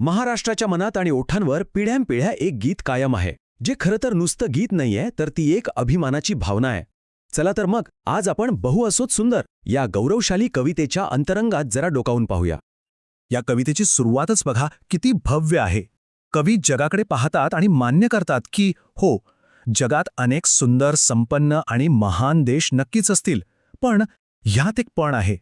महाराष्ट्राच्या मनात आणि ओठांवर पिढ्यानपिढ्या एक गीत कायम आहे. जे खरं तर नुसतं गीत नाहीये तर ती एक अभिमानाची भावना आहे. चला तर मग आज आपण बहु असोत सुंदर या गौरवशाली कवितेच्या अंतरंगात जरा डोकावून पाहूया. या कवितेची सुरुवातच बघा किती भव्य आहे. कवी जगाकडे पाहतात आणि मान्य करतात की हो जगात अनेक सुंदर संपन्न आणि महान देश नक्कीच असतील पण ह्यात एक पण आहे.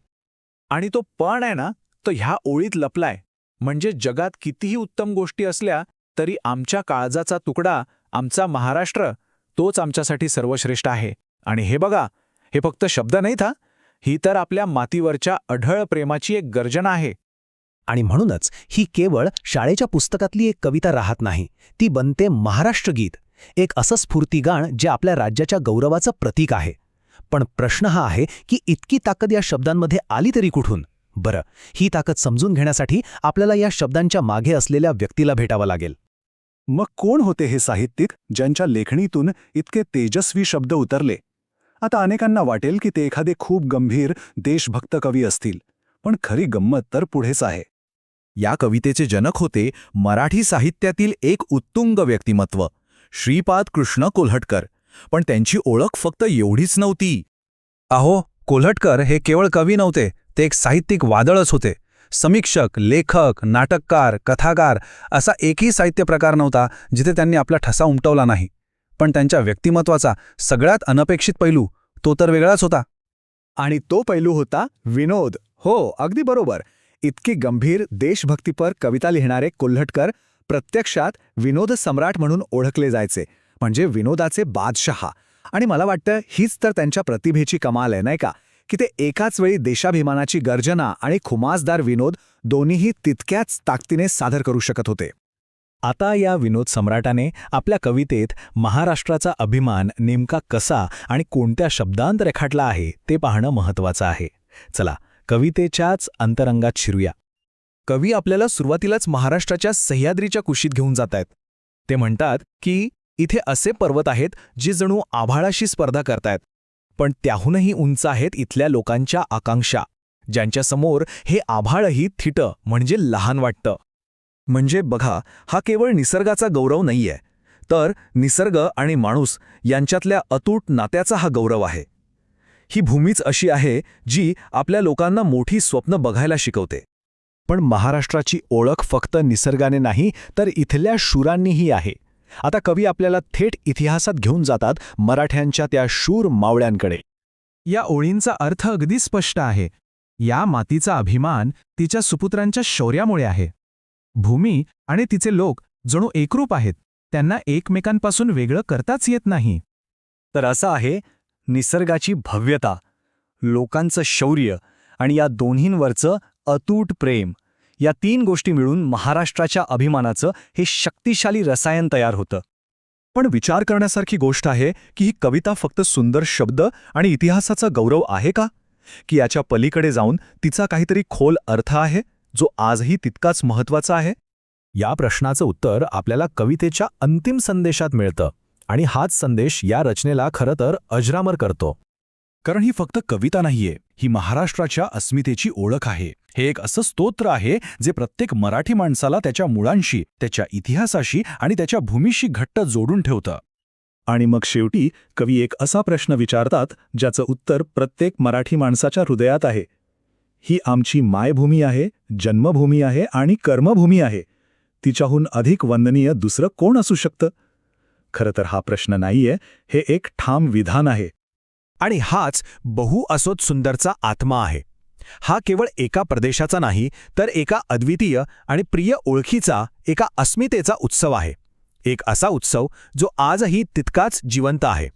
आणि तो पण आहे ना तो ह्या ओळीत लपलाय. म्हणजे जगात कितीही उत्तम गोष्टी असल्या तरी आमच्या काळजाचा तुकडा आमचा महाराष्ट्र तोच आमच्यासाठी सर्वश्रेष्ठ आहे. आणि हे बघा हे फक्त शब्द नाही था ही तर आपल्या मातीवरच्या अढळ प्रेमाची एक गर्जना आहे. आणि म्हणूनच ही केवळ शाळेच्या पुस्तकातली एक कविता राहत नाही ती बनते महाराष्ट्रगीत एक असं स्फूर्तीगाण जे आपल्या राज्याच्या गौरवाचं प्रतीक आहे. पण प्रश्न हा आहे की इतकी ताकद या शब्दांमध्ये आली तरी कुठून? बरं ही ताकद समजून घेण्यासाठी आपल्याला या शब्दांच्या मागे असलेल्या व्यक्तीला भेटावं लागेल. मग कोण होते हे साहित्यिक ज्यांच्या लेखणीतून इतके तेजस्वी शब्द उतरले? आता अनेकांना वाटेल की ते एखादे खूप गंभीर देशभक्त कवी असतील पण खरी गंमत तर पुढेच आहे. या कवितेचे जनक होते मराठी साहित्यातील एक उत्तुंग व्यक्तिमत्व श्रीपाद कृष्ण कोल्हटकर. पण त्यांची ओळख फक्त एवढीच नव्हती. अहो कोल्हटकर हे केवळ कवी नव्हते ते एक साहित्यिक वादळच होते. समीक्षक लेखक नाटककार कथाकार असा एकही साहित्य प्रकार नव्हता जिथे त्यांनी आपला ठसा उमटवला नाही. पण त्यांच्या व्यक्तिमत्वाचा सगळ्यात अनपेक्षित पैलू तो तर वेगळाच होता. आणि तो पैलू होता विनोद. हो अगदी बरोबर. इतकी गंभीर देशभक्तीपर कविता लिहिणारे कोल्हटकर प्रत्यक्षात विनोद सम्राट म्हणून ओळखले जायचे म्हणजे विनोदाचे बादशहा. आणि मला वाटतं हीच तर त्यांच्या प्रतिभेची कमाल आहे नाही का? की ते एकाच वेळी देशाभिमानाची गर्जना आणि खुमासदार विनोद दोन्हीही तितक्याच ताकदीने सादर करू शकत होते. आता या विनोद सम्राटाने आपल्या कवितेत महाराष्ट्राचा अभिमान नेमका कसा आणि कोणत्या शब्दांत रेखाटला आहे ते पाहणं महत्वाचं आहे. चला कवितेच्याच अंतरंगात शिरूया. कवी आपल्याला सुरुवातीलाच महाराष्ट्राच्या सह्याद्रीच्या कुशीत घेऊन जात आहेत. ते म्हणतात की इथे असे पर्वत आहेत जे जणू आभाळाशी स्पर्धा करतायत. पण त्याहूनही उंच आहेत इथल्या लोकांच्या आकांक्षा ज्यांच्यासमोर हे आभाळही थिटं म्हणजे लहान वाटतं. म्हणजे बघा हा केवळ निसर्गाचा गौरव नाहीये. तर निसर्ग आणि माणूस यांच्यातल्या अतूट नात्याचा हा गौरव आहे. ही भूमीच अशी आहे जी आपल्या लोकांना मोठी स्वप्न बघायला शिकवते. पण महाराष्ट्राची ओळख फक्त निसर्गाने नाही तर इथल्या शूरांनीही आहे. आता कवी आपल्याला थेट इतिहासात घेऊन जातात मराठ्यांच्या त्या शूर मावळ्यांकडे. या ओळींचा अर्थ अगदी स्पष्ट आहे. या मातीचा अभिमान तिच्या सुपुत्रांच्या शौर्यामुळे आहे. भूमी आणि तिचे लोक जणू एकरूप आहेत. त्यांना एकमेकांपासून वेगळं करताच येत नाही. तर असं आहे निसर्गाची भव्यता लोकांचं शौर्य आणि या दोन्हींवरचं अतूट प्रेम. या तीन गोष्टी मिळून महाराष्ट्राच्या अभिमानाचं हे शक्तिशाली रसायन तयार होतं. पण विचार करण्यासारखी गोष्ट आहे की ही कविता फक्त सुंदर शब्द आणि इतिहासाचा गौरव आहे का? की याच्या पलीकडे जाऊन तिचा काहीतरी खोल अर्थ आहे जो आजही तितकाच महत्त्वाचा आहे? या प्रश्नाचं उत्तर आपल्याला कवितेच्या अंतिम संदेशात मिळतं आणि हाच संदेश या रचनेला खरं तर अजरामर करतो. कारण ही फक्त कविता नाहीये ही महाराष्ट्राच्या अस्मितेची ओळख आहे. हे एक असं स्तोत्र आहे जे प्रत्येक मराठी माणसाला त्याच्या मुळांशी त्याच्या इतिहासाशी आणि त्याच्या भूमीशी घट्ट जोडून ठेवतं. आणि मग शेवटी कवी एक असा प्रश्न विचारतात ज्याचं उत्तर प्रत्येक मराठी माणसाच्या हृदयात आहे. ही आमची मायभूमी आहे जन्मभूमी आहे आणि कर्मभूमी आहे. तिच्याहून अधिक वंदनीय दुसरं कोण असू शकतं? खरं तर हा प्रश्न नाहीये हे एक ठाम विधान आहे. आणि हाच बहु असोत सुंदरचा आत्मा आहे. हा केवळ एका प्रदेशाचा नाही तर एका अद्वितीय आणि प्रिय ओळखीचा एका अस्मितेचा उत्सव आहे. एक असा उत्सव जो आजही तितकाच जिवंत आहे.